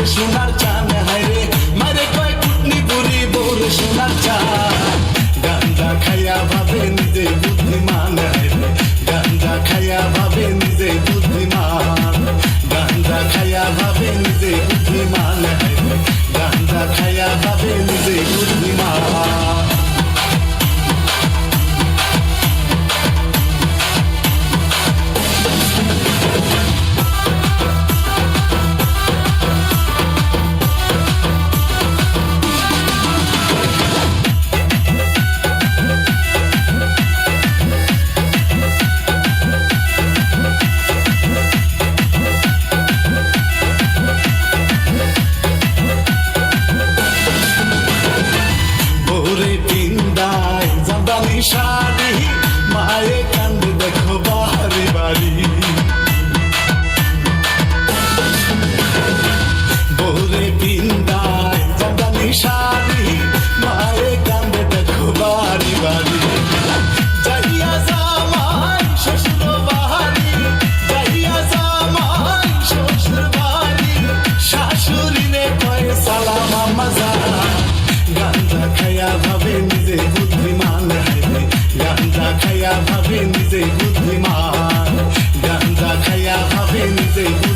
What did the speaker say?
বউরে সোনার চান হায়রে মারে কয় কুটনি পুরি বউরে সোনার চান গান্দা খাইয়া ভাবে নিজে বুদ্ধিমান হায়রে গান্দা খাইয়া ভাবে নিজে বুদ্ধিমান। গান্দা খাইয়া ভাবে নিজে বুদ্ধিমান হায়রে গান্দা খাইয়া ভাবে নিজে বুদ্ধিমান। বালি শাড়ি মায়ে কান্দে দেখো বাহারি বাড়ি নিজেই বুদ্ধিমান গান্দা খাইয়া ভাবে নিজেই